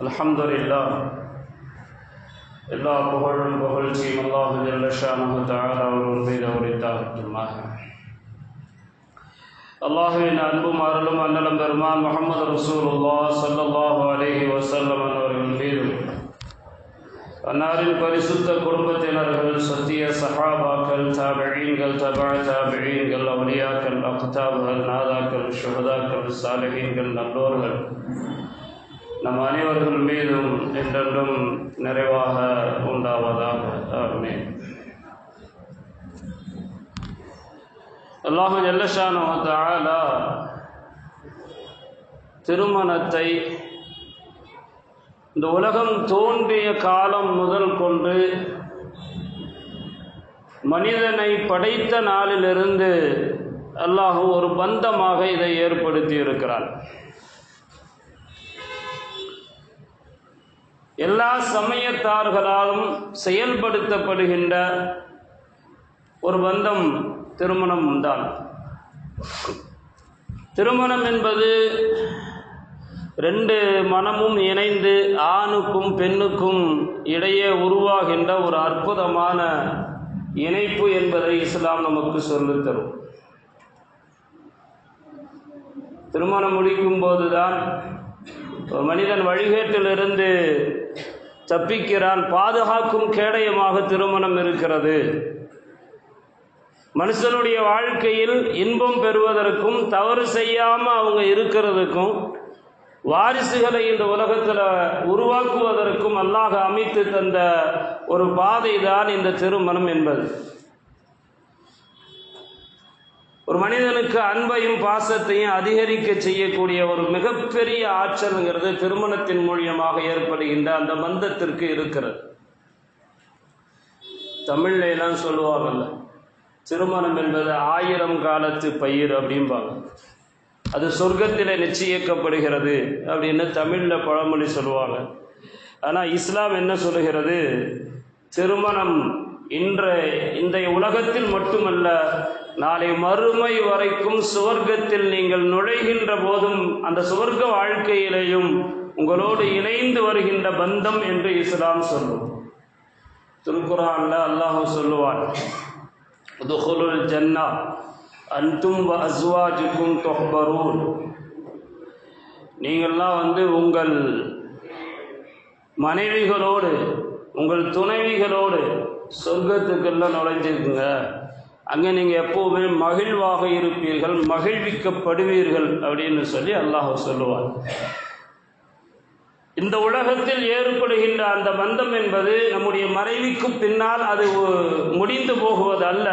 அல்ஹம்துலில்லா எல்லா புகழும் புகழ்ச்சியும் அல்லாஹு ஜல்லஷானு தாரா அவர் மீது உரித்தாகட்டுமாக அல்லாஹுவின் அன்பும் அருளும் அன்னலம் பெருமான் முகமது ரசூலுல்லா சல்லல்லாஹு அலைஹி வஸல்லம் அவர்கள் மீதும் அன்னாரின் பரிசுத்த குடும்பத்தினர்கள் சத்திய சஹாபாக்கள் தாபிழீன்கள் தபா தாபிழீன்கள் அவுலியாக்கள் அக்தாப்கள் நாதாக்கள் ஷுஹதாக்கள் சாலகீன்கள் நல்லோர்கள் நம் அனைவர்கள் மீதும் என்றென்றும் நிறைவாக உண்டாவதாக. ஆமென். அல்லாஹு ஜல்லஷானு திருமணத்தை இந்த உலகம் தோன்றிய காலம் முதல் கொண்டு மனிதனை படைத்த நாளிலிருந்து அல்லாஹ் ஒரு பந்தமாக இதை ஏற்படுத்தி இருக்கிறான் எல்லா சமயத்தார்களாலும் செயல்படுத்தப்படுகின்ற ஒரு பந்தம் திருமணம் தான் திருமணம் என்பது ரெண்டு மனமும் இணைந்து ஆணுக்கும் பெண்ணுக்கும் இடையே உருவாகின்ற ஒரு அற்புதமான இணைப்பு என்பதை இஸ்லாம் நமக்கு சொல்லித் தரும். திருமணம் முடிக்கும் போதுதான் ஒரு மனிதன் வழிகேட்டிலிருந்து தப்பிக்கிறான் பாதுகாக்கும் கேடயமாக திருமணம் இருக்கிறது. மனுஷனுடைய வாழ்க்கையில் இன்பம் பெறுவதற்கும் தவறு செய்யாமல் அவங்க இருக்கிறதுக்கும் வாரிசுகளை இந்த உலகத்தில் உருவாக்குவதற்கும் அல்லாஹ் அமைத்து தந்த ஒரு பாதை தான் இந்த திருமணம் என்பது. ஒரு மனிதனுக்கு அன்பையும் பாசத்தையும் அதிகரிக்க செய்யக்கூடிய ஒரு மிகப்பெரிய ஆற்றல்ங்கிறது திருமணத்தின் மூலியமாக ஏற்படுகின்ற அந்த பந்தத்திற்கு இருக்கிறது. தமிழ்ல எல்லாம் சொல்லுவாங்கல்ல திருமணம் என்பது ஆயிரம் காலத்து பயிர் அப்படிம்பாங்க. அது சொர்க்கத்தில் நிச்சயிக்கப்படுகிறது அப்படின்னு தமிழில் பழமொழி சொல்லுவாங்க. ஆனால் இஸ்லாம் என்ன சொல்லுகிறது? திருமணம் இன்ற இந்த உலகத்தில் மட்டுமல்ல நாளை மறுமை வரைக்கும் சுவர்க்கத்தில் நீங்கள் நுழைகின்ற போதும் அந்த சுவர்க்க வாழ்க்கையிலேயும் உங்களோடு இணைந்து வருகின்ற பந்தம் என்று இஸ்லாம் சொல்லும். திருக்குறான்ல அல்லாஹ் சொல்லுவார் துஹுலுல் ஜன்னா அன்தும் அஸ்வாஜுக்கும் தொஹ்பரூன். நீங்கள்லாம் வந்து உங்கள் மனைவிகளோடு உங்கள் துணைவிகளோடு சொர்க்கத்துக்கெல்லாம் நுழைஞ்சிருக்குங்க. அங்கே நீங்கள் எப்போவுமே மகிழ்வாக இருப்பீர்கள் மகிழ்விக்கப்படுவீர்கள் அப்படின்னு சொல்லி அல்லாஹ் சொல்லுவார் இந்த உலகத்தில் ஏற்படுகின்ற அந்த பந்தம் என்பது நம்முடைய மறைவிக்கு பின்னால் அது முடிந்து போகுவது அல்ல.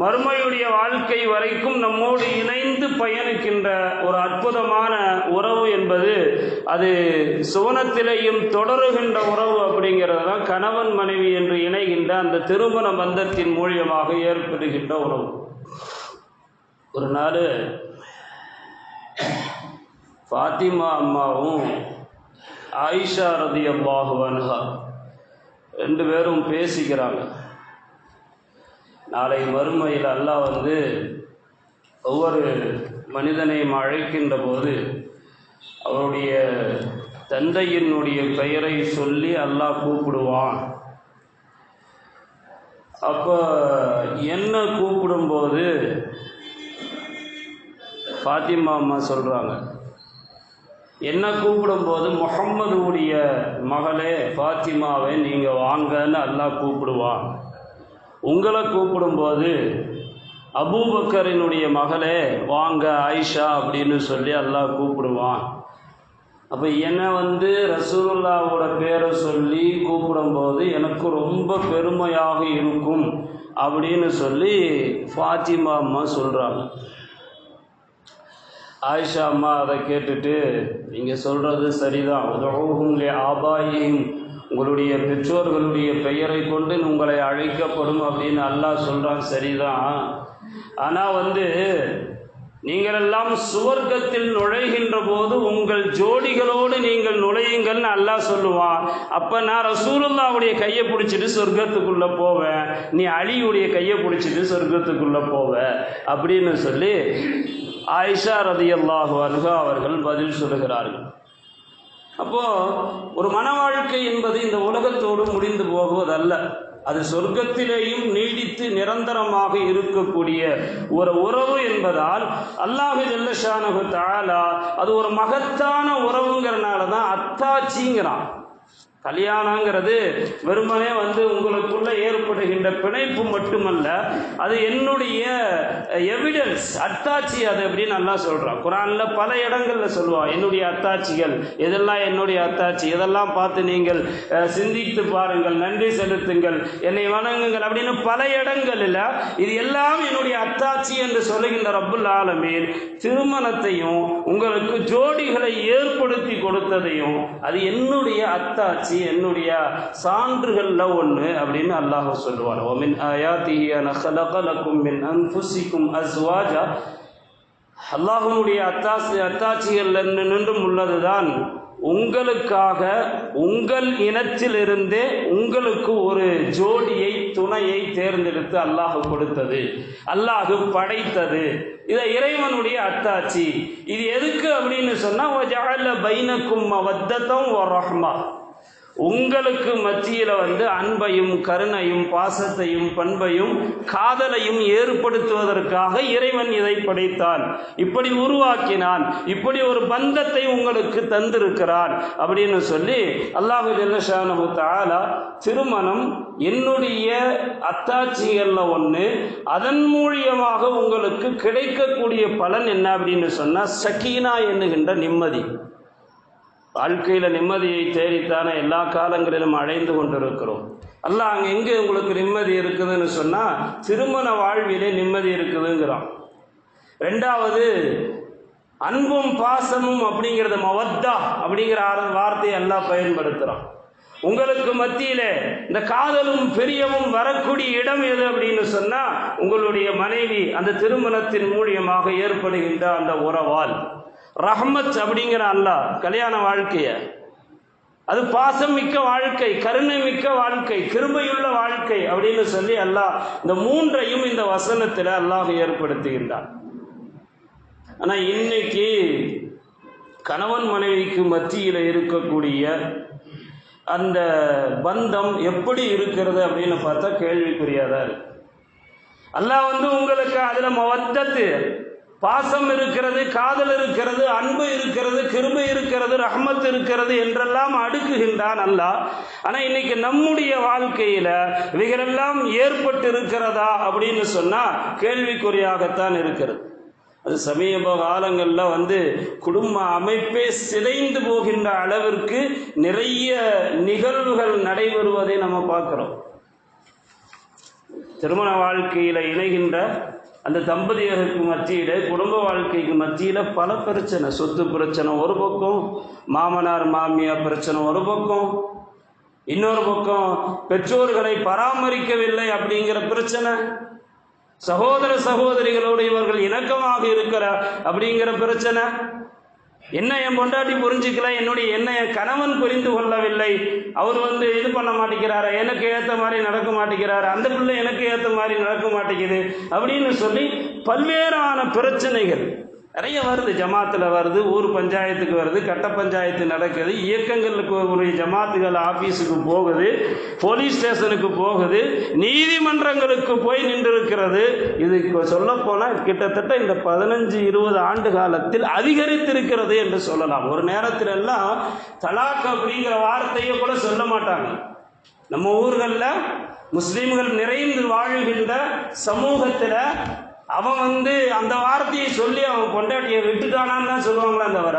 மறுமையுடைய வாழ்க்கை வரைக்கும் நம்மோடு இணைந்து பயணிக்கின்ற ஒரு அற்புதமான உறவு என்பது அது சுவனத்திலேயும் தொடருகின்ற உறவு அப்படிங்கிறது தான் கணவன் மனைவி என்று இணைகின்ற அந்த திருமண பந்தத்தின் மூலியமாக ஏற்படுகின்ற உறவு. ஒரு நாள் ஃபாத்திமா அம்மாவும் ஆயிஷா ரதி அல்லாஹு ரெண்டு பேரும் பேசிக்கிறாங்க. நாளை மறுமையில் அல்லாஹ் வந்து ஒவ்வொரு மனிதனையும் அழைக்கின்ற போது அவருடைய தந்தையினுடைய பெயரை சொல்லி அல்லாஹ் கூப்பிடுவான். அப்போ என்ன கூப்பிடும்போது ஃபாத்திமா அம்மா சொல்கிறாங்க என்ன கூப்பிடும்போது முகம்மதுடைய மகளே ஃபாத்திமாவை நீங்கள் வாங்கன்னு அல்லாஹ் கூப்பிடுவான். உங்களை கூப்பிடும்போது அபூபக்கரினுடைய மகளே வாங்க ஆயிஷா அப்படின்னு சொல்லி அல்லாஹ் கூப்பிடுவான். அப்போ என்னை வந்து ரசூல்லாவோட பேரை சொல்லி கூப்பிடும்போது எனக்கு ரொம்ப பெருமையாக இருக்கும் அப்படின்னு சொல்லி ஃபாத்திமா அம்மா சொல்கிறாங்க ஆயிஷா அம்மா அதை கேட்டுட்டு நீங்கள் சொல்கிறது சரிதான். உதவும் ஆபாயும் உங்களுடைய பெற்றோர்களுடைய பெயரை கொண்டு உங்களை அழைக்கப்படும் அப்படின்னு அல்லாஹ் சொல்கிறான் சரிதான். ஆனால் வந்து நீங்களெல்லாம் சுவர்க்கத்தில் நுழைகின்ற போது உங்கள் ஜோடிகளோடு நீங்கள் நுழையுங்கள்னு அல்லாஹ் சொல்லுவான். அப்போ நான் ரசூலுல்லாவுடைய கையை பிடிச்சிட்டு சொர்க்கத்துக்குள்ளே போவேன். நீ அலியுடைய கையை பிடிச்சிட்டு சொர்க்கத்துக்குள்ளே போவ அப்படின்னு சொல்லி ஆயிஷா ரதியல்லாஹு அன்ஹா அவர்கள் பதில் சொல்லுகிறார்கள். அப்போது ஒரு மன வாழ்க்கை என்பது இந்த உலகத்தோடு முடிந்து போகுவதல்ல. அது சொர்க்கத்திலேயும் நீடித்து நிரந்தரமாக இருக்கக்கூடிய ஒரு உறவு என்பதால் அல்லாஹு ஜல்லஷானு தாலா அது ஒரு மகத்தான உறவுங்கிறனால தான் அத்தாச்சிங்கிறான் கல்யாணங்கிறது வெறுமனே வந்து உங்களுக்குள்ள ஏற்படுகின்ற பிணைப்பு மட்டுமல்ல அது என்னுடைய எவிடன்ஸ் அத்தாட்சி அது அப்படின்னு நல்லா சொல்கிறான் குரானில் பல இடங்களில் சொல்லுவான் என்னுடைய அத்தாட்சிகள் எதெல்லாம் என்னுடைய அத்தாட்சி இதெல்லாம் பார்த்து நீங்கள் சிந்தித்து பாருங்கள் நன்றி செலுத்துங்கள் என்னை வணங்குங்கள் அப்படின்னு பல இடங்களில் இது எல்லாம் என்னுடைய அத்தாட்சி என்று சொல்லுகின்ற ரப்புல் ஆலமீன் திருமணத்தையும் உங்களுக்கு ஜோடிகளை ஏற்படுத்தி கொடுத்ததையும் அது என்னுடைய அத்தாட்சி என்னுடைய சான்றுகள்ல ஒன்று அப்படின்னு அல்லாஹ் சொல்லுவார் ஒமின் ஆயாத்திஹி அன ஹலகலக்கும் மின் அன்புசிக்கும் அஸ்வாஜா. அல்லாஹனுடைய அத்தாசி அத்தாட்சிகள் நின்றும் உள்ளதுதான். உங்களுக்காக உங்கள் இனத்திலிருந்தே உங்களுக்கு ஒரு ஜோடியை துணையை தேர்ந்தெடுத்து அல்லாஹு கொடுத்தது. அல்லாஹு படைத்தது. இதை இறைவனுடைய அத்தாட்சி. இது எதுக்கு அப்படின்னு சொன்னால் பைனக்கும் வத்தத்தம் ரஹ்மா. உங்களுக்கு மத்தியில் வந்து அன்பையும் கருணையும் பாசத்தையும் பண்பையும் காதலையும் ஏற்படுத்துவதற்காக இறைவன் இதை படைத்தான் இப்படி உருவாக்கினான். இப்படி ஒரு பந்தத்தை உங்களுக்கு தந்திருக்கிறான் அப்படின்னு சொல்லி அல்லாஹு ஜல்லஷானு தாலா திருமணம் என்னுடைய அத்தாட்சிகளில் ஒன்று அதன் மூலியமாக உங்களுக்கு கிடைக்கக்கூடிய பலன் என்ன அப்படின்னு சொன்னால் சக்கீனா என்னுகின்ற நிம்மதி. வாழ்க்கையில் நிம்மதியை தேடித்தானே எல்லா காலங்களிலும் அடைந்து கொண்டிருக்கிறோம். அல்ல அங்கே எங்கே உங்களுக்கு நிம்மதி இருக்குதுன்னு சொன்னால் திருமண வாழ்விலே நிம்மதி இருக்குதுங்கிறான். ரெண்டாவது அன்பும் பாசமும் அப்படிங்கிறத மவத்தா அப்படிங்கிற வார்த்தையை எல்லாம் பயன்படுத்துகிறான் உங்களுக்கு மத்தியில் இந்த காதலும் பெரியவும் வரக்கூடிய இடம் எது அப்படின்னு சொன்னால் உங்களுடைய மனைவி அந்த திருமணத்தின் மூலியமாக ஏற்படுகின்ற அந்த உறவால். ரஹ்மத் அப்படிங்கிற அல்லாஹ் கல்யாண வாழ்க்கைய. அது பாசம் மிக்க வாழ்க்கை கருணை மிக்க வாழ்க்கை கிருபையுள்ள வாழ்க்கை அப்படின்னு சொல்லி அல்லாஹ் இந்த மூன்றையும் இந்த வசனத்தில் அல்லாஹ் ஏற்படுத்துகின்றான். ஆனா இன்னைக்கு கணவன் மனைவிக்கு மத்தியில் இருக்கக்கூடிய அந்த பந்தம் எப்படி இருக்கிறது அப்படின்னு பார்த்தா கேள்விக்குரியாதான் இருக்கு. அல்லாஹ் வந்து உங்களுக்கு அதில் மவத்தத்து பாசம் இருக்கிறது காதல் இருக்கிறது அன்பு இருக்கிறது கிருபை இருக்கிறது ரஹ்மத் இருக்கிறது என்றெல்லாம் அடுக்குகின்றான் அல்லாஹ். ஆனா இன்னைக்கு நம்முடைய வாழ்க்கையில இவைகளெல்லாம் ஏற்பட்டு இருக்கிறதா அப்படின்னு சொன்னா கேள்விக்குறியாகத்தான் இருக்கிறது. அது சமீப காலங்களில் வந்து குடும்ப அமைப்பே சிதைந்து போகின்ற அளவிற்கு நிறைய நிகழ்வுகள் நடைபெறுவதை நம்ம பார்க்குறோம். திருமண வாழ்க்கையில் இணைகின்ற அந்த தம்பதியருக்கு மத்தியில் குடும்ப வாழ்க்கைக்கு மத்தியில் பல பிரச்சனை. சொத்து பிரச்சனை ஒரு பக்கம் மாமனார் மாமியார் பிரச்சனை ஒரு பக்கம். இன்னொரு பக்கம் பெற்றோர்களை பராமரிக்கவில்லை அப்படிங்கிற பிரச்சனை. சகோதர சகோதரிகளோடு இவர்கள் இணக்கமாக இருக்கிற அப்படிங்கிற பிரச்சனை. என்ன என் பொண்டாட்டி புரிஞ்சுக்கல என்னுடைய என்ன என் கணவன் புரிந்து கொள்ளவில்லை. அவர் வந்து இது பண்ண மாட்டேங்கிறாரு எனக்கு ஏற்ற மாதிரி நடக்க மாட்டேங்கிறாரு அந்த பிள்ளை எனக்கு ஏற்ற மாதிரி நடக்க மாட்டேங்குது அப்படின்னு சொல்லி பல்வேறான பிரச்சனைகள் நிறைய வருது ஜமாத்தில் வருது ஊர் பஞ்சாயத்துக்கு வருது கட்ட பஞ்சாயத்து நடக்குது இயக்கங்களுக்கு ஒரு ஜமாத்துகள் ஆஃபீஸுக்கு போகுது போலீஸ் ஸ்டேஷனுக்கு போகுது நீதிமன்றங்களுக்கு போய் நின்றிருக்கிறது. இது சொல்லப்போனால் கிட்டத்தட்ட இந்த பதினஞ்சு இருபது ஆண்டு காலத்தில் அதிகரித்திருக்கிறது என்று சொல்லலாம். ஒரு நேரத்தில் எல்லாம் தலாக் அப்படிங்கிற வார்த்தையை கூட சொல்ல மாட்டாங்க. நம்ம ஊர்களில் முஸ்லீம்கள் நிறைந்து வாழ்கின்ற சமூகத்தில் அவன் வந்து அந்த வார்த்தையை சொல்லி அவன் பொண்டாட்டியை விட்டுட்டானான்னு தான் சொல்லுவாங்களே தவிர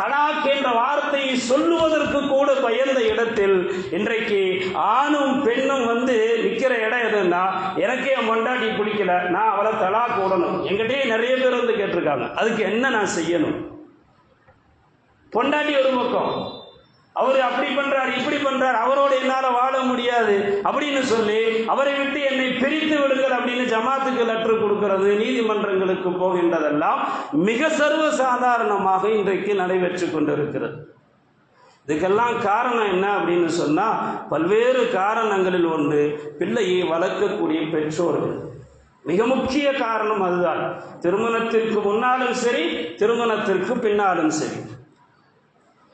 தலாக் என்ற வார்த்தையை சொல்லுவதற்கு கூட பயந்த இடத்தில் இன்றைக்கு ஆணும் பெண்ணும் வந்து நிற்கிற இடம் எதுன்னா எனக்கே என் பொண்டாட்டி பிடிக்கல நான் அவளை தலாக் விடணும் எங்கிட்டயே நிறைய பேர் வந்து கேட்டிருக்காங்க. அதுக்கு என்ன நான் செய்யணும்? பொண்டாட்டி ஒரு பக்கம். அவர் அப்படி பண்றார் இப்படி பண்றார் அவரோடு என்னால் வாழ முடியாது அப்படின்னு சொல்லி அவரை விட்டு என்னை பிரித்து விடுங்கள் அப்படின்னு ஜமாத்துக்கு லெட்டர் கொடுக்கிறது நீதிமன்றங்களுக்கு போகின்றதெல்லாம் மிக சர்வ சாதாரணமாக இன்றைக்கு நடைபெற்று கொண்டிருக்கிறது. இதுக்கெல்லாம் காரணம் என்ன அப்படின்னு சொன்னால் பல்வேறு காரணங்களில் ஒன்று பிள்ளையை வளர்க்கக்கூடிய பெற்றோர்கள். மிக முக்கிய காரணம் அதுதான். திருமணத்திற்கு முன்னாலும் சரி திருமணத்திற்கு பின்னாலும் சரி.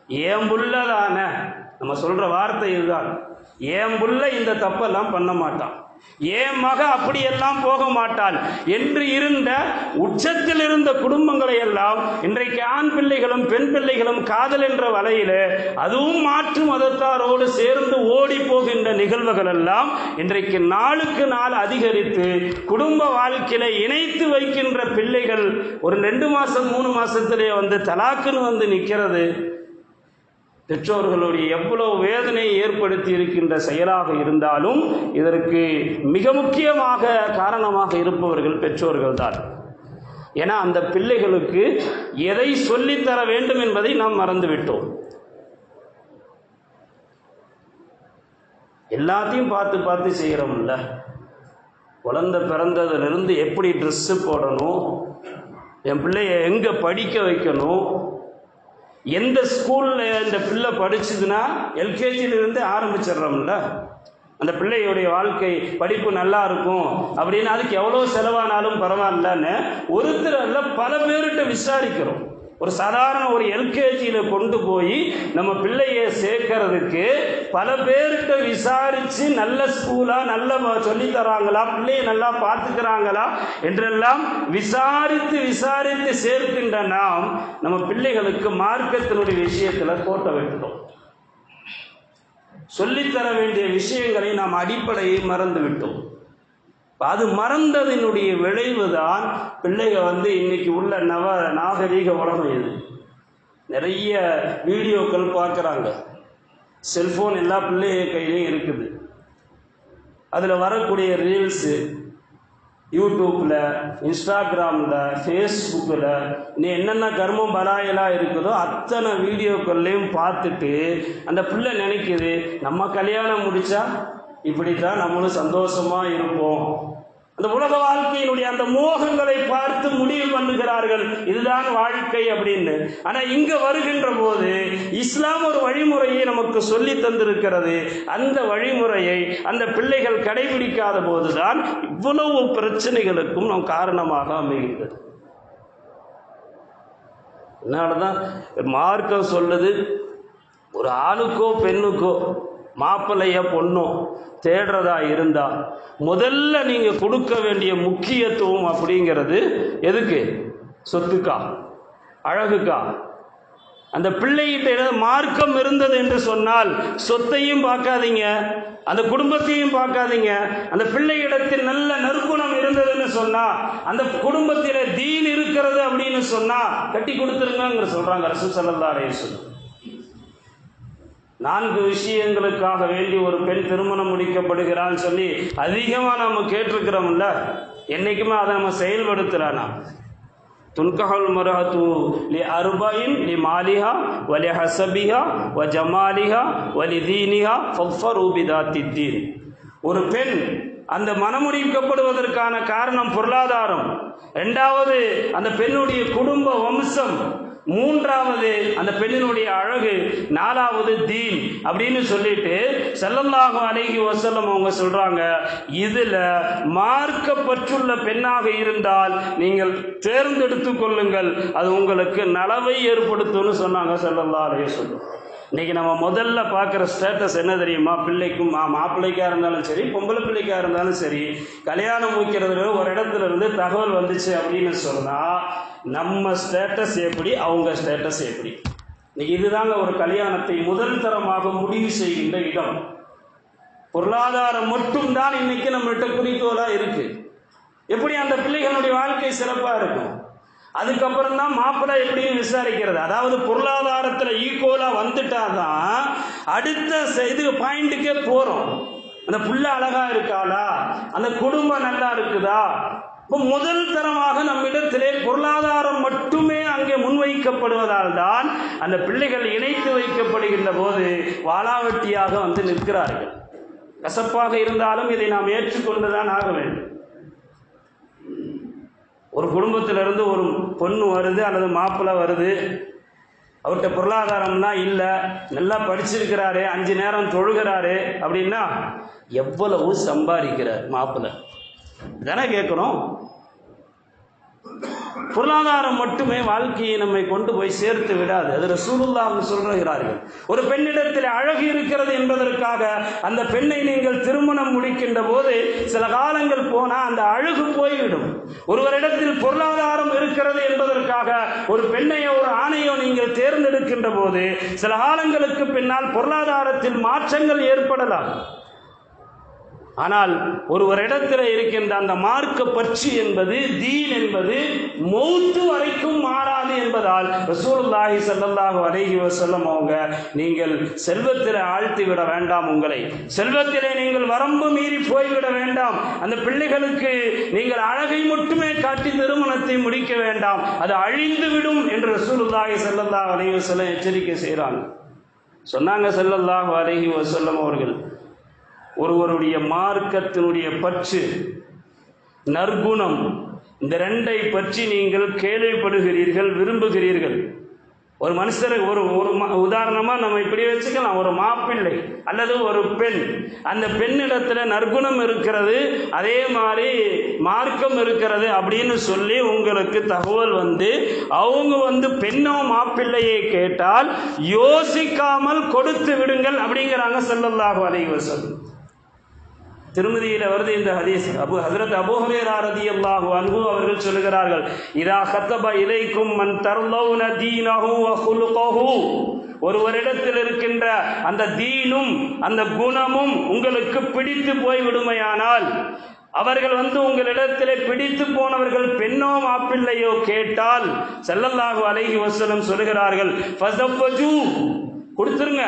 ஏன் நம்ம சொல்ற வார்த்தை இதுதான். ஏன் புள்ள இந்த தப்பெல்லாம் பண்ண மாட்டான். ஏன் மக அப்படியெல்லாம் போக மாட்டாள்? என்று இருந்த உச்சத்தில் இருந்த குடும்பங்களை எல்லாம் இன்றைக்கு ஆண் பிள்ளைகளும் பெண் பிள்ளைகளும் காதல் என்ற வலையில் அதுவும் மாற்று மதத்தாரோடு சேர்ந்து ஓடி போகின்ற நிகழ்வுகள் எல்லாம் இன்றைக்கு நாளுக்கு நாள் அதிகரித்து குடும்ப வாழ்க்கையில இணைத்து வைக்கின்ற பிள்ளைகள் ஒரு ரெண்டு மாசம் மூணு மாசத்திலே வந்து தலாக்குன்னு வந்து நிற்கிறது பெற்றோர்களுடைய எவ்வளவு வேதனை ஏற்படுத்தி இருக்கின்ற செயலாக இருந்தாலும் இதற்கு மிக முக்கியமாக காரணமாக இருப்பவர்கள் பெற்றோர்கள் தான் ஏன்னா அந்த பிள்ளைகளுக்கு எதை சொல்லித்தர வேண்டும் என்பதை நாம் மறந்துவிட்டோம். எல்லாத்தையும் பார்த்து பார்த்து செய்கிறோம்ல குழந்தை பிறந்ததுலேருந்து எப்படி ட்ரெஸ்ஸு போடணும்? என் பிள்ளைய எங்கே படிக்க வைக்கணும்? எந்த ஸ்கூலில் இந்த பிள்ளை படிச்சதுன்னா எல்கேஜியிலிருந்து ஆரம்பிச்சிடுறோம்ல. அந்த பிள்ளையுடைய வாழ்க்கை படிப்பு நல்லா இருக்கும் அப்படின்னு அதுக்கு எவ்வளோ செலவானாலும் பரவாயில்லன்னு ஒருத்தர் அல்ல பல பேர்கிட்ட விசாரிக்கிறோம். ஒரு சாதாரண ஒரு எல்கேஜியில் கொண்டு போய் நம்ம பிள்ளையை சேர்க்கறதுக்கு பல பேர்கிட்ட விசாரித்து நல்ல ஸ்கூலாக நல்ல சொல்லி தராங்களா பிள்ளையை நல்லா பார்த்துக்கிறாங்களா என்றெல்லாம் விசாரித்து விசாரித்து சேர்க்கின்ற நாம் நம்ம பிள்ளைகளுக்கு மார்க்கத்தினுடைய விஷயத்தில் கோட்டை விட்டுட்டோம் சொல்லித்தர வேண்டிய விஷயங்களை நாம் அடிப்படையை மறந்து விட்டோம். அது மறந்ததினுடைய விளைவு தான் பிள்ளைங்க வந்து இன்னைக்கு உள்ள நவ நாகரீக உலகம் இது. நிறைய வீடியோக்கள் பார்க்குறாங்க. செல்ஃபோன் எல்லா பிள்ளைய கையிலையும் இருக்குது. அதில் வரக்கூடிய ரீல்ஸு யூடியூப்பில் இன்ஸ்டாகிராமில் ஃபேஸ்புக்கில் நீ என்னென்ன கர்மம் பலாயெல்லாம் இருக்குதோ அத்தனை வீடியோக்கள்லையும் பார்த்துட்டு அந்த பிள்ளை நினைக்குது நம்ம கல்யாணம் முடித்தா இப்படி தான் நம்மளும் சந்தோஷமாக இருப்போம். அந்த உலக வாழ்க்கையினுடைய அந்த மோகங்களை பார்த்து முடிவு பண்ணுகிறார்கள். இதுதான் வாழ்க்கை அப்படின்னு. ஆனா இங்க வருகின்ற போது இஸ்லாம் ஒரு வழிமுறையை நமக்கு சொல்லி தந்திருக்கிறது. அந்த வழிமுறையை அந்த பிள்ளைகள் கடைபிடிக்காத போதுதான் இவ்வளவு பிரச்சனைகளுக்கும் நம் காரணமாக அமைகின்றது அதனாலதான் மார்க்கம் சொல்லுது ஒரு ஆணுக்கோ பெண்ணுக்கோ மாப்பிள்ளைய பொண்ணும் தேடுறதா இருந்தா முதல்ல நீங்க கொடுக்க வேண்டிய முக்கியத்துவம் அப்படிங்கிறது எதுக்கு? சொத்துக்கா? அழகுக்கா? அந்த பிள்ளைகிட்ட ஏதாவது மார்க்கம் இருந்தது என்று சொன்னால் சொத்தையும் பார்க்காதீங்க அந்த குடும்பத்தையும் பார்க்காதீங்க. அந்த பிள்ளையிடத்தில் நல்ல நற்குணம் இருந்ததுன்னு சொன்னா அந்த குடும்பத்தில் தீன் இருக்கிறது அப்படின்னு சொன்னா கட்டி கொடுத்துருங்கிற சொல்றாங்க ரசூ சல்லா அலையம் நான்கு விஷயங்களுக்காக வேண்டி ஒரு பெண் திருமணம் முடிக்கப்படுகிறான்னு சொல்லி அதிகமாக நம்ம கேட்டிருக்கிறோம்ல. என்னைக்குமே அதை நம்ம செயல்படுத்துகிறானா துன்கஹல் மரஹத்து லி அருபாயின் லி மாலிஹா வலி ஹசபிஹா வ ஜமாலிஹா வலி தீனிஹா ஃபஃபர் உபிதா தித்தீன் ஒரு பெண் அந்த மனமுடிக்கப்படுவதற்கான காரணம் பொருளாதாரம். ரெண்டாவது அந்த பெண்ணுடைய குடும்ப வம்சம். மூன்றாவது அந்த பெண்ணினுடைய அழகு நாலாவது தீன் அப்படின்னு சொல்லிட்டு செல்லல்லாக அழகி வசல்லம் அவங்க சொல்றாங்க இதுல மார்க்கப்பற்றுள்ள பெண்ணாக இருந்தால் நீங்கள் தேர்ந்தெடுத்து கொள்ளுங்கள் அது உங்களுக்கு நலவை ஏற்படுத்தும்னு சொன்னாங்க செல்லல்லா அழகி சொல்லும் இன்னைக்கு நம்ம முதல்ல பார்க்குற ஸ்டேட்டஸ் என்ன தெரியுமா? பிள்ளைக்கும் மா மாப்பிள்ளைக்காக இருந்தாலும் சரி பொம்பளை பிள்ளைக்காக இருந்தாலும் சரி கல்யாணம் முடிக்கிறதுல ஒரு இடத்துல இருந்து தகவல் வந்துச்சு அப்படின்னு சொன்னால் நம்ம ஸ்டேட்டஸ் எப்படி அவங்க ஸ்டேட்டஸ் எப்படி? இன்னைக்கு இதுதாங்க ஒரு கல்யாணத்தை முதல் தரமாக முடிவு செய்கின்ற இடம். பொருளாதாரம் மட்டும்தான் இன்னைக்கு நம்மள்கிட்ட குறிக்கோளாக இருக்குது எப்படி அந்த பிள்ளைகளுடைய வாழ்க்கை சிறப்பாக இருக்கும்? அதுக்கப்புறம் தான் மாப்பிள்ளை எப்படின்னு விசாரிக்கிறது. அதாவது பொருளாதாரத்தில் ஈக்குவலாக வந்துட்டாதான் அடுத்த இது பாயிண்ட்டுக்கே போகிறோம் அந்த புள்ள அழகா இருக்காளா? அந்த குடும்பம் நல்லா இருக்குதா? இப்போ முதல் தரமாக நம்மிடத்திலே பொருளாதாரம் மட்டுமே அங்கே முன்வைக்கப்படுவதால் தான் அந்த பிள்ளைகள் இணைத்து வைக்கப்படுகின்ற போது வாளாவட்டியாக வந்து நிற்கிறார்கள். கசப்பாக இருந்தாலும் இதை நாம் ஏற்றுக்கொண்டுதான் ஆக வேண்டும். ஒரு குடும்பத்திலிருந்து ஒரு பொண்ணு வருது அல்லது மாப்பிள்ளை வருது. அவர்கிட்ட பொருளாதாரம்லாம் இல்லை. நல்லா படிச்சிருக்கிறாரு அஞ்சு நேரம் தொழுகிறாரு அப்படின்னா எவ்வளவு சம்பாதிக்கிறார் மாப்பிள்ளை? தானே கேட்குறோம் பொருளாதாரம் மட்டுமே வாழ்க்கையை நம்மை கொண்டு போய் சேர்த்து விடாது. அது ரசூலுல்லாஹ் சொல்கிறார்கள். ஒரு பெண்ணிடத்தில் அழகு இருக்கிறது என்பதற்காக அந்த பெண்ணை நீங்கள் திருமணம் முடிக்கின்ற போது சில காலங்கள் போனால் அந்த அழகு போய்விடும். ஒருவரிடத்தில் பொருளாதாரம் இருக்கிறது என்பதற்காக ஒரு பெண்ணையோ ஒரு ஆணையோ நீங்கள் தேர்ந்தெடுக்கின்ற போது சில காலங்களுக்கு பின்னால் பொருளாதாரத்தில் மாற்றங்கள் ஏற்படலாம். ஆனால் ஒருவரிடத்தில் இருக்கின்ற அந்த மார்க்க பற்று என்பது தீன் என்பது மௌத்து வரைக்கும் மாறாது என்பதால் ரசூலுல்லாஹி ஸல்லல்லாஹு அலைஹி வஸல்லம் அவங்க நீங்கள் செல்வத்தில் ஆழ்த்தி விட வேண்டாம் உங்களை. செல்வத்திலே நீங்கள் வரம்பு மீறி போய்விட வேண்டாம். அந்த பிள்ளைகளுக்கு நீங்கள் அழகை மட்டுமே காட்டி திருமணத்தை முடிக்க வேண்டாம். அது அழிந்து விடும் என்று ரசூலுல்லாஹி ஸல்லல்லாஹு அலைஹி வஸல்லம் எச்சரிக்கை செய்கிறாங்க. சொன்னாங்க ஸல்லல்லாஹு அலைஹி வசல்லம் அவர்கள். ஒருவருடைய மார்க்கத்தினுடைய பற்று நற்குணம் இந்த ரெண்டை பற்றி நீங்கள் கேள்விப்படுகிறீர்கள் விரும்புகிறீர்கள். ஒரு மனுஷருக்கு ஒரு ஒரு ம- நம்ம இப்படி வச்சுக்கலாம். ஒரு மாப்பிள்ளை அல்லது ஒரு பெண். அந்த பெண்ணிடத்தில் நற்குணம் இருக்கிறது அதே மாதிரி மார்க்கம் இருக்கிறது அப்படின்னு சொல்லி உங்களுக்கு தகவல் வந்து அவங்க வந்து பெண்ணோ மாப்பிள்ளையை கேட்டால் யோசிக்காமல் கொடுத்து விடுங்கள் அப்படிங்கிறாங்க ஸல்லல்லாஹு அலைஹி திருமதியில் வருது இந்த ஹதீஸ். அபு ஹசரத் அபுஹரேரா ரதி அல்லாஹு அன்பு அவர்கள் சொல்லுகிறார்கள் இதா கத்தப இலைக்கும் மன் தர்லௌன தீனஹு வ ஒருவரிடத்தில் இருக்கின்ற அந்த தீனும் அந்த குணமும் உங்களுக்கு பிடித்து போய் விடுமையானால் அவர்கள் வந்து உங்களிடத்திலே பிடித்து போனவர்கள் பெண்ணோ மாப்பிள்ளையோ கேட்டால் செல்லல்லாஹு அலைஹி வசலம் சொல்லுகிறார்கள் கொடுத்துருங்க.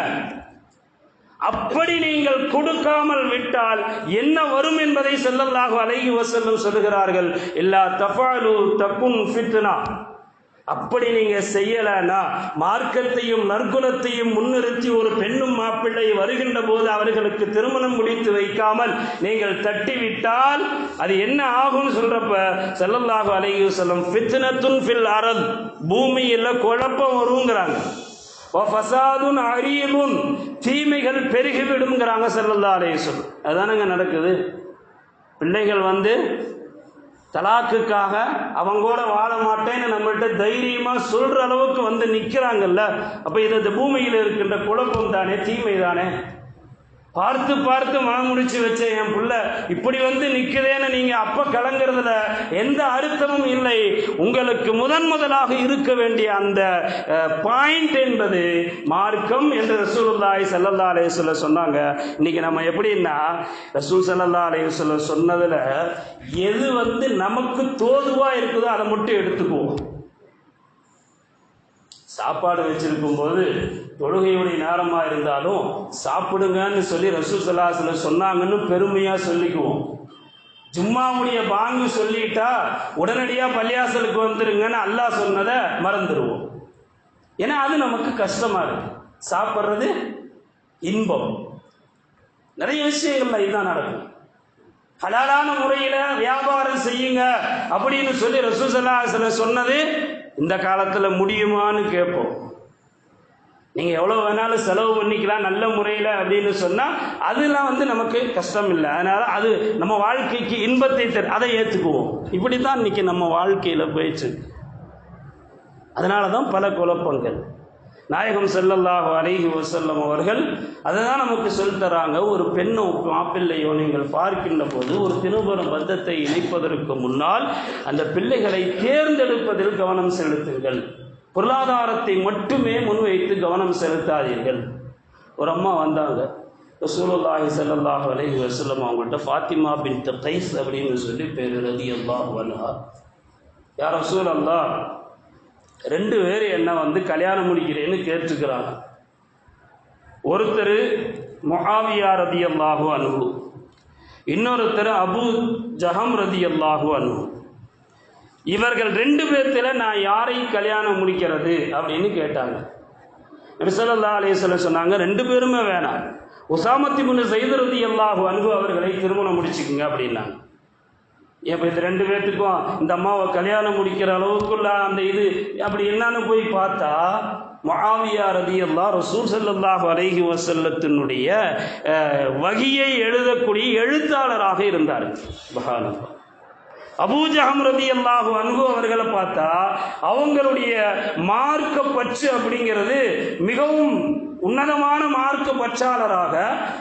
அப்படி நீங்கள் கொடுக்காமல் விட்டால் என்ன வரும் என்பதை செல்லல்லாக அழகி வஸல்லம் சொல்லுகிறார்கள். எல்லா தபாலு தக்கும் ஃபித்னா. அப்படி நீங்க செய்யலனா மார்க்கத்தையும் நற்குணத்தையும் முன்னிறுத்தி ஒரு பெண்ணும் மாப்பிள்ளை வருகின்ற போது அவர்களுக்கு திருமணம் முடித்து வைக்காமல் நீங்கள் தட்டிவிட்டால் அது என்ன ஆகும்னு சொல்றப்ப செல்லல்லாக அழகி வசல்லம் ஃபித்னத்துன் ஃபில் அரத் பூமியில் குழப்பம் வருங்கிறாங்க. ஃபசாதுன் அரீதுன் தீமைகள் பெருகிவிடுங்கிறாங்க செல்லல்லா அலையம் அதுதானங்க நடக்குது? பிள்ளைகள் வந்து தலாக்குக்காக அவங்க கூட வாழ மாட்டேன்னு நம்மள்கிட்ட தைரியமாக சொல்கிற அளவுக்கு வந்து நிற்கிறாங்கல்ல அப்போ இது இந்த பூமியில் இருக்கின்ற குழப்பம் தானே தீமை தானே? பார்த்து பார்த்து மனமுடிச்சு வச்ச என் புள்ள இப்படி வந்து நிற்குதேன்னு நீங்கள் அப்போ கலங்குறதுல எந்த அர்த்தமும் இல்லை. உங்களுக்கு முதன் முதலாக இருக்க வேண்டிய அந்த பாயிண்ட் என்பது மார்க்கம் என்று ரசூலுல்லாஹி ஸல்லல்லாஹு அலைய சொல்ல சொன்னாங்க. இன்னைக்கு நம்ம எப்படின்னா ரசூல் ஸல்லல்லாஹு அலைய சொல்ல சொன்னதில் எது வந்து நமக்கு தோதுவாக இருக்குதோ அதை மட்டும் எடுத்துக்குவோம். சாப்பாடு வச்சிருக்கும் போது தொழுகையுடைய நேரமா இருந்தாலும் சாப்பிடுங்கன்னு சொல்லி ரசூல் சொன்னாங்கன்னு பெருமையா சொல்லிக்குவோம். ஜும்மாவுடைய பாங்கு சொல்லிட்டா உடனடியாக பள்ளியாசலுக்கு வந்துருங்கன்னு அல்லாஹ் சொன்னதை மறந்துடுவோம். ஏன்னா அது நமக்கு கஷ்டமா இருக்கு. சாப்பிட்றது இன்பம். நிறைய விஷயங்கள்ல இதுதான் நடக்கும். ஹலாலான முறையில் வியாபாரம் செய்யுங்க அப்படின்னு சொல்லி ரசூசல்லா சொன்னது இந்த காலத்தில் முடியுமான்னு கேட்போம். நீங்கள் எவ்வளோ வேணாலும் செலவு பண்ணிக்கலாம் நல்ல முறையில் அப்படின்னு சொன்னால் அதெல்லாம் வந்து நமக்கு கஷ்டம் இல்லை. அதனால் அது நம்ம வாழ்க்கைக்கு இன்பத்தை தரு அதை ஏற்றுக்குவோம் இப்படி தான் இன்றைக்கி நம்ம வாழ்க்கையில் போயிடுச்சு அதனால தான் பல குழப்பங்கள். நாயகம் ஸல்லல்லாஹு அலைஹி வஸல்லம் அவர்கள் அதை தான் நமக்கு சொல்லித் தராங்க. ஒரு பெண்ணோ மாப்பிள்ளையோ நீங்கள் பார்க்கின்ற போது ஒரு திருமண பந்தத்தை இணைப்பதற்கு முன்னால் அந்த பிள்ளைகளை தேர்ந்தெடுப்பதில் கவனம் செலுத்துங்கள். பொருளாதாரத்தை மட்டுமே முன்வைத்து கவனம் செலுத்தாதீர்கள். ஒரு அம்மா வந்தாங்க. ரசூலுல்லாஹி சல்லாஹ் அலைஹி வசல்லம் அவங்கள்ட்ட ஃபாத்திமா பின் கைஸ் அப்படின்னு சொல்லி பேர் ரலியல்லாஹு அன்ஹா. யார் ரசூல் அல்லாஹ் ரெண்டு பேர் என்ன வந்து கல்யாணம் முடிக்கிறேன்னு கேட்டுக்கிறாங்க. ஒருத்தர் மொஹாவியா ரதி அல்லாஹு அனுகு இன்னொருத்தர் அபு ஜஹம் ரதி அல்லாஹு அனுகு இவர்கள் ரெண்டு பேர்த்தில் நான் யாரை கல்யாணம் முடிக்கிறது அப்படின்னு கேட்டாங்க. நபிசல்லா அலையம் சொன்னாங்க ரெண்டு பேருமே வேணாம். உசாமத்தி முன்னு செய்தரதி அல்லாஹு அன்பு அவர்களை திருமணம் முடிச்சுக்குங்க அப்படின்னாங்க. இப்போ இது ரெண்டு பேர்த்துக்கும் இந்த அம்மாவை கல்யாணம் முடிக்கிற அளவுக்குள்ள அந்த இது அப்படி என்னன்னு போய் பார்த்தா மகாவியா ரதி அல்லா ரசூல் செல்லல்லாஹ் அலைஹி வசல்லத்தினுடைய வகையை எழுதக்கூடிய எழுத்தாளராக இருந்தார். பகானந்தா அபூஜகம் ரதி அல்லாஹு அன்பு அவர்களை பார்த்தா அவங்களுடைய மார்க்க பற்று அப்படிங்கிறது மிகவும் உன்னதமான மார்க்க பற்றாளராக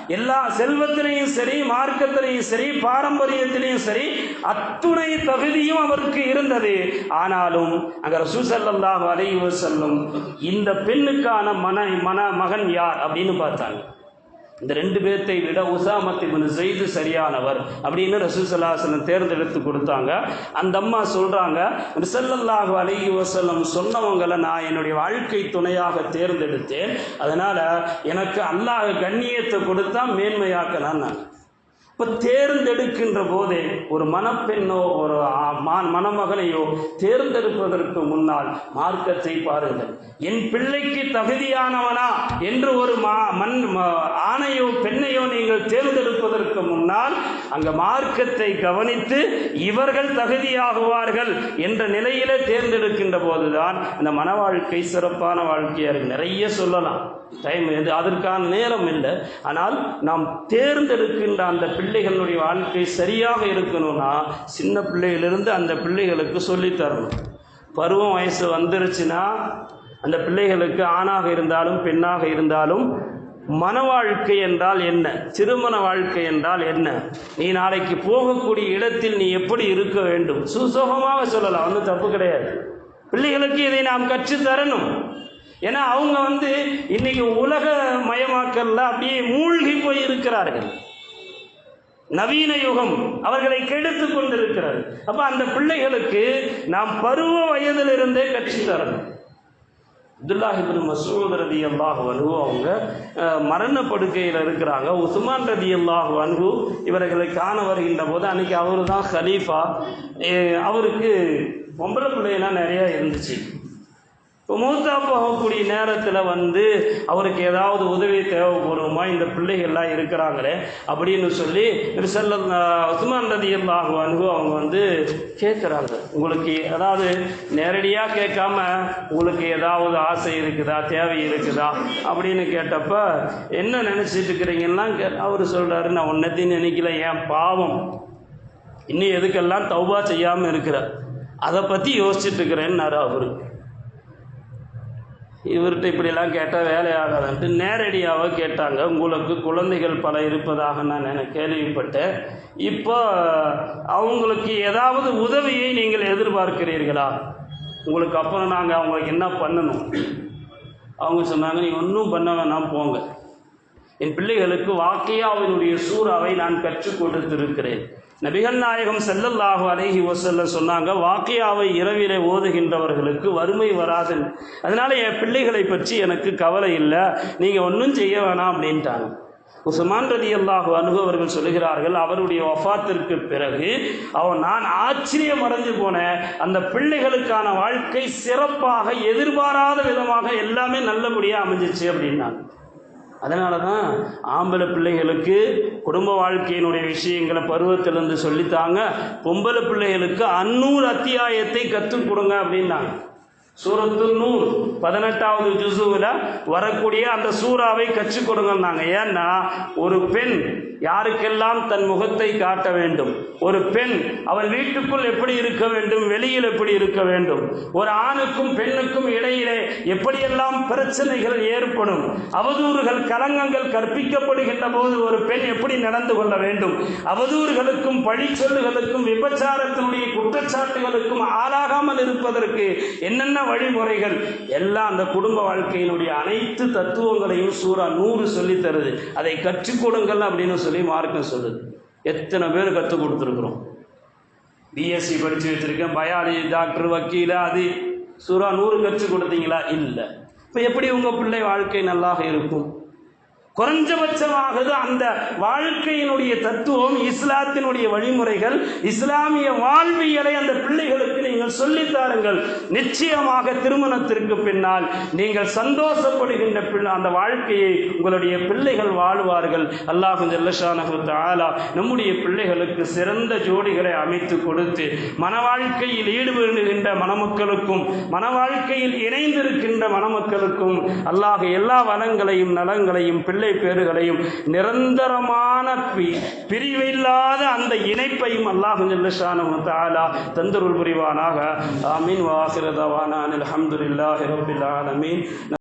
எல்லா செல்வத்திலையும் சரி மார்க்கத்திலையும் சரி பாரம்பரியத்திலையும் சரி அத்துணை தகுதியும் அவருக்கு இருந்தது. ஆனாலும் அங்க ரசூசல்லாஹு அலைஹி செல்லும் இந்த பெண்ணுக்கான மன மன மகன் யார் அப்படின்னு பார்த்தாங்க. இந்த ரெண்டு பேர்த்தை விட உசாமத் இப்னு செய்து சரியானவர் அப்படின்னு ரசூசல்லாசலம் தேர்ந்தெடுத்து கொடுத்தாங்க. அந்த அம்மா சொல்கிறாங்க ரிசல்லல்லாஹு அலைஹி வசலம் சொன்னவங்களை நான் என்னுடைய வாழ்க்கை துணையாக தேர்ந்தெடுத்தேன். அதனால் எனக்கு அல்லாஹ் கண்ணியத்தை கொடுத்தா மேன்மையாக்கலான்னு நான் இப்போ தேர்ந்தெடுக்கின்ற போதே ஒரு மணப்பெண்ணோ ஒரு மணமகனையோ தேர்ந்தெடுப்பதற்கு முன்னால் மார்க்கத்தை பாருங்கள். என் பிள்ளைக்கு தகுதியானவனா என்று ஒரு மா மண் ஆணையோ பெண்ணையோ நீங்கள் தேர்ந்தெடுப்பதற்கு முன்னால் அங்க மார்க்கத்தை கவனித்து இவர்கள் தகுதியாகுவார்கள் என்ற நிலையிலே தேர்ந்தெடுக்கின்ற போதுதான் இந்த மன வாழ்க்கை சிறப்பான வாழ்க்கையாக இருக்கு. நிறைய சொல்லலாம். டைம் அதற்கான நேரம் இல்லை. ஆனால் நாம் தேர்ந்தெடுக்கின்ற அந்த பிள்ளை பிள்ளைகளுடைய வாழ்க்கை சரியாக இருக்கணும்னா சின்ன பிள்ளையிலிருந்து அந்த பிள்ளைகளுக்கு சொல்லித்தரணும் பருவம் வயசு வந்துருச்சுன்னா அந்த பிள்ளைகளுக்கு ஆணாக இருந்தாலும் பெண்ணாக இருந்தாலும் மன வாழ்க்கை என்றால் என்ன? திருமண வாழ்க்கை என்றால் என்ன? நீ நாளைக்கு போகக்கூடிய இடத்தில் நீ எப்படி இருக்க வேண்டும்? சுசோகமாக சொல்லலாம். வந்து தப்பு கிடையாது. பிள்ளைகளுக்கு இதை நாம் கற்று தரணும். ஏன்னா அவங்க வந்து இன்னைக்கு உலக மயமாக்கல்ல அப்படியே மூழ்கி போய் இருக்கிறார்கள். நவீன யுகம் அவர்களை கெடுத்து கொண்டிருக்கிறது. அப்ப அந்த பிள்ளைகளுக்கு நாம் பருவ வயதிலிருந்தே கட்சி தரணும். அப்துல்லாஹிபின் மசூத் ரதி அல்லாஹ் அன்ஹு அவங்க மரண படுக்கையில் இருக்கிறாங்க. உஸ்மான் ரதி அல்லாஹ் அன்ஹு இவர்களை காண வருகின்ற போது அன்னைக்கு அவரு தான் ஹலீஃபா அவருக்கு பொம்பளை பிள்ளையெல்லாம் நிறைய இருந்துச்சு. இப்போ மூத்தா போகக்கூடிய நேரத்தில் வந்து அவருக்கு ஏதாவது உதவி தேவைப்படுமா? இந்த பிள்ளைகள்லாம் இருக்கிறாங்களே அப்படின்னு சொல்லி செல்ல உஸ்மான் ரதி அல்லாஹ் அவங்க வந்து கேட்குறாங்க உங்களுக்கு அதாவது நேரடியாக கேட்காம உங்களுக்கு ஏதாவது ஆசை இருக்குதா தேவை இருக்குதா அப்படின்னு கேட்டப்ப என்ன நினச்சிட்டு இருக்கிறீங்கன்னா அவர் சொல்கிறாரு நான் ஒன்றத்தையும் நினைக்கல ஏன் பாவம். இன்னும் எதுக்கெல்லாம் தௌபா செய்யாமல் இருக்கிற? அதை பற்றி யோசிச்சுட்டு இருக்கிறேன்னாரு அவரு. இவர்கிட்ட இப்படிலாம் கேட்டால் வேலையாகாதுன்ட்டு நேரடியாக கேட்டாங்க. உங்களுக்கு குழந்தைகள் பல இருப்பதாக நான் என கேள்விப்பட்டேன். இப்போ அவங்களுக்கு ஏதாவது உதவியை நீங்கள் எதிர்பார்க்கிறீர்களா? உங்களுக்கு அப்புறம் நாங்கள் அவங்களுக்கு என்ன பண்ணணும்? அவங்க சொன்னாங்க நீ ஒன்றும் பண்ண வேணாம் போங்க. என் பிள்ளைகளுக்கு வாக்கியாவினுடைய சூறாவை நான் கற்றுக் கொடுத்திருக்கிறேன். நபிகள் நாயகம் செல்லல்லாஹு அலைஹி வஸல்லம் சொன்னாங்க வாக்கியாவை இரவிலே ஓதுகின்றவர்களுக்கு வறுமை வராது. அதனால என் பிள்ளைகளை பற்றி எனக்கு கவலை இல்லை. நீங்கள் ஒன்றும் செய்ய வேணாம். அப்படின்ட்டாங்க. உசுமான் ரதி அல்லாஹு அனுபவர்கள் சொல்லுகிறார்கள் அவருடைய வஃபாத்திற்கு பிறகு அவன் நான் ஆச்சரியம் அடைஞ்சு போனேன். அந்த பிள்ளைகளுக்கான வாழ்க்கை சிறப்பாக எதிர்பாராத விதமாக எல்லாமே நல்லபடியாக அமைஞ்சிச்சு. அப்படின்னாங்க. அதனால தான் ஆம்பளை பிள்ளைகளுக்கு குடும்ப வாழ்க்கையினுடைய விஷயங்களை பருவத்திலிருந்து சொல்லித்தாங்க. பொம்பளை பிள்ளைகளுக்கு அந்நூறு அத்தியாயத்தை கற்றுக் கொடுங்க அப்படின்னாங்க. சூரத்து நூர் பதினெட்டாவது ஜுசுவில் வரக்கூடிய அந்த சூறாவை கற்றுக் கொடுங்கன்னாங்க. ஏன்னா ஒரு பெண் யாருக்கெல்லாம் தன் முகத்தை காட்ட வேண்டும்? ஒரு பெண் அவள் வீட்டுக்குள் எப்படி இருக்க வேண்டும்? வெளியில் எப்படி இருக்க வேண்டும்? ஒரு ஆணுக்கும் பெண்ணுக்கும் இடையிலே எப்படியெல்லாம் பிரச்சனைகள் ஏற்படும்? அவதூறுகள் கலங்கங்கள் கற்பிக்கப்படுகின்ற போது ஒரு பெண் எப்படி நடந்து கொள்ள வேண்டும்? அவதூறுகளுக்கும் பழிச்சொல்லுகளுக்கும் விபச்சாரத்தினுடைய குற்றச்சாட்டுகளுக்கும் ஆளாகாமல் இருப்பதற்கு என்னென்ன வழிமுறைகள். எல்லாம் அந்த குடும்ப வாழ்க்கையினுடைய அனைத்து தத்துவங்களையும் சூறா நூறு சொல்லி தருது. அதை கற்றுக் கொடுங்கள் அப்படின்னு சொல்லி மார்க்கம் சொல்லுது. எத்தனை பேர் கற்றுக் கொடுத்துருக்குறோம்? பிஎஸ்சி படித்து வச்சுருக்கேன். பயாலஜி டாக்டர் வக்கீல் அது. சூறா நூறு கற்றுக் கொடுத்தீங்களா? இல்லை. இப்போ எப்படி உங்கள் பிள்ளை வாழ்க்கை நல்லாக இருக்கும்? குறைஞ்சபட்சமாகது அந்த வாழ்க்கையினுடைய தத்துவம் இஸ்லாத்தினுடைய வழிமுறைகள் இஸ்லாமிய வாழ்வியலை அந்த பிள்ளைகளுக்கு நீங்கள் சொல்லித் தாருங்கள். நிச்சயமாக திருமணத்திற்கு பின்னால் நீங்கள் சந்தோஷப்படுகின்ற பிள்ளை அந்த வாழ்க்கையை உங்களுடைய பிள்ளைகள் வாழ்வார்கள். அல்லாஹு ஜல்லஷானஹு தஆலா நம்முடைய பிள்ளைகளுக்கு சிறந்த ஜோடிகளை அமைத்து கொடுத்து மன வாழ்க்கையில் ஈடுபடுகின்ற மணமக்களுக்கும் மன வாழ்க்கையில் இணைந்திருக்கின்ற மணமக்களுக்கும் அல்லாஹ் எல்லா வளங்களையும் நலங்களையும் பிள்ளை பிள்ளை பேறுகளையும் நிரந்தரமான பிரிவில்லாத அந்த இணைப்பையும் அல்லாஹ் ஜல்லஷானு தந்தருள் புரிவானாக. ஆமீன். வாசிரதவானான் அலமதுல்லாஹி ரப்பில் ஆலமீன்.